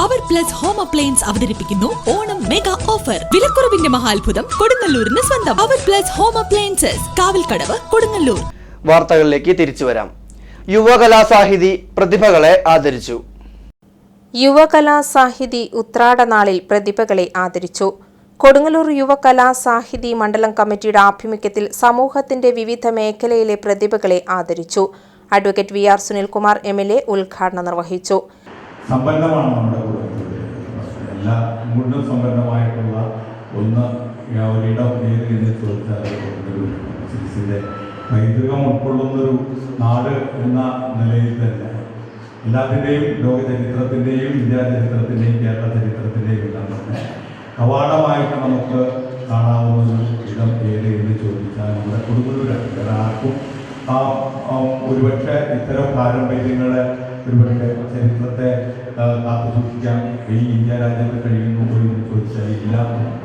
Power plus home appliance അവതരിപ്പിക്കുന്നു Onam mega offer വിലക്കുറവിന്റെ മഹാത്ഭുതം കൊടുങ്ങല്ലൂരിന് സ്വന്തം. Power plus home appliances Kavalkadavu Kodungallur. വാർത്തകളിലേക്ക് തിരിച്ചു വരാം. യുവകലാസാഹിതി പ്രതിഭകളെ ആദരിച്ചു. യുവകലാ സാഹിതി ഉത്രാടനാളിൽ പ്രതിഭകളെ ആദരിച്ചു. കൊടുങ്ങല്ലൂർ യുവകലാ സാഹിതി മണ്ഡലം കമ്മിറ്റിയുടെ ആഭിമുഖ്യത്തിൽ സമൂഹത്തിന്റെ വിവിധ മേഖലയിലെ പ്രതിഭകളെ ആദരിച്ചു. Advocate V R Sunilkumar M L A ഉദ്ഘാടനം നിർവഹിച്ചു. സമ്പന്നമാണ് നമ്മുടെ എല്ലാ മുഴുവൻ സമ്പന്നമായിട്ടുള്ള ഒന്ന് ഒരിടം ഏത് എന്ന് ചോദിച്ചാൽ ചികിത്സയുടെ പൈതൃകം ഉൾക്കൊള്ളുന്നൊരു നാട് എന്ന നിലയിൽ തന്നെ. എല്ലാത്തിന്റെയും ലോക ചരിത്രത്തിന്റെയും ഇന്ത്യ ചരിത്രത്തിന്റെയും കേരള ചരിത്രത്തിന്റെയും എല്ലാം തന്നെ കവാടമായിട്ട് നമുക്ക് കാണാവുന്ന ഇടം ഏത് എന്ന് ചോദിച്ചാൽ നമ്മുടെ വേറെ ആർക്കും ആ, ഒരുപക്ഷെ ഇത്തരം പാരമ്പര്യങ്ങളെ ഒരുപക്ഷെ ചരിത്രത്തെ കാത്തുസൂക്ഷിക്കാൻ ഈ ഇന്ത്യ രാജ്യത്ത് കഴിയുന്നു എന്ന് ചോദിച്ചാൽ ഇല്ല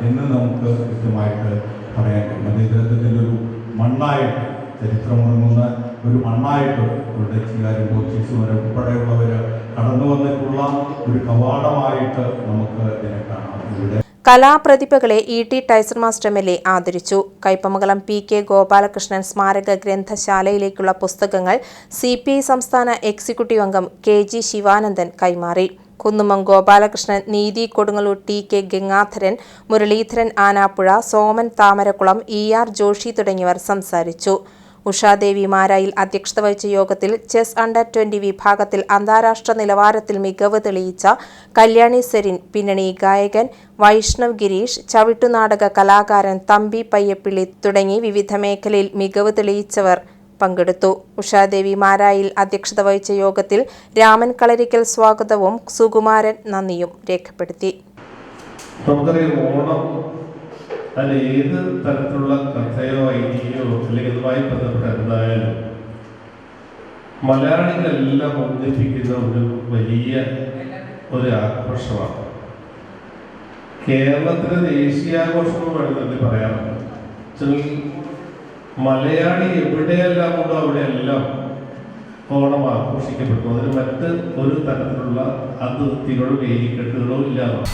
എന്ന് നമുക്ക് കൃത്യമായിട്ട് പറയാൻ കഴിയും. അദ്ദേഹത്തിന്റെ ഒരു മണ്ണായിട്ട് ചരിത്രമുറങ്ങുന്ന ഒരു മണ്ണായിട്ട് ഒരു ഡച്ചുകാരും പോർച്ചുഗീസുമാരും ഉൾപ്പെടെയുള്ളവർ കടന്നു വന്നിട്ടുള്ള ഒരു കവാടമായിട്ട് നമുക്ക് ഇതിനെ കാണാം. കലാപ്രതിഭകളെ E T Tyson master M L A ആദരിച്ചു. കൈപ്പമംഗലം പി കെ ഗോപാലകൃഷ്ണൻ സ്മാരക ഗ്രന്ഥശാലയിലേക്കുള്ള പുസ്തകങ്ങൾ സി പി ഐ സംസ്ഥാന എക്സിക്യൂട്ടീവ് അംഗം കെ ജി ശിവാനന്ദൻ കൈമാറി. കുന്നുമം ഗോപാലകൃഷ്ണൻ നീതി Kodungallur T K Gangadharan Muraleedharan Anappuzha Soman Thamarakulam E R Joshi തുടങ്ങിയവർ സംസാരിച്ചു. ഉഷാദേവി മാരായിൽ അധ്യക്ഷത വഹിച്ച യോഗത്തിൽ ചെസ് അണ്ടർ ട്വന്റി വിഭാഗത്തിൽ അന്താരാഷ്ട്ര നിലവാരത്തിൽ മികവ് തെളിയിച്ച കല്യാണി സെരിൻ പിന്നണി ഗായകൻ വൈഷ്ണവ് ഗിരീഷ് ചവിട്ടുനാടക കലാകാരൻ തമ്പി പയ്യപ്പിള്ളി തുടങ്ങി വിവിധ മേഖലയിൽ മികവ് തെളിയിച്ചവർ പങ്കെടുത്തു. ഉഷാദേവി മാരായിൽ അധ്യക്ഷത വഹിച്ച യോഗത്തിൽ രാമൻ കളരിക്കൽ സ്വാഗതവും സുകുമാരൻ നന്ദിയും രേഖപ്പെടുത്തി. നമുക്കറിയാം ഓണം അതിൽ ഏത് തരത്തിലുള്ള കഥയോ ഐതിഹ്യോ അല്ലെങ്കിൽ അതുമായി ബന്ധപ്പെട്ട എന്തായാലും മലയാളികളെല്ലാം ഒന്നിപ്പിക്കുന്ന ഒരു വലിയ ഒരു ആഘോഷമാണ്. കേരളത്തിലെ ദേശീയാഘോഷം എന്ന് വേണമെങ്കിൽ പറയാറുണ്ട്. മലയാളി എവിടെയെല്ലാം ഉണ്ടോ അവിടെയെല്ലാം ഓണം ആഘോഷിക്കപ്പെടുന്നു. അതിന് മറ്റ് ഒരു തരത്തിലുള്ള അതിർത്തികളോ വേലിക്കെട്ടുകളോ ഇല്ലാതാണ്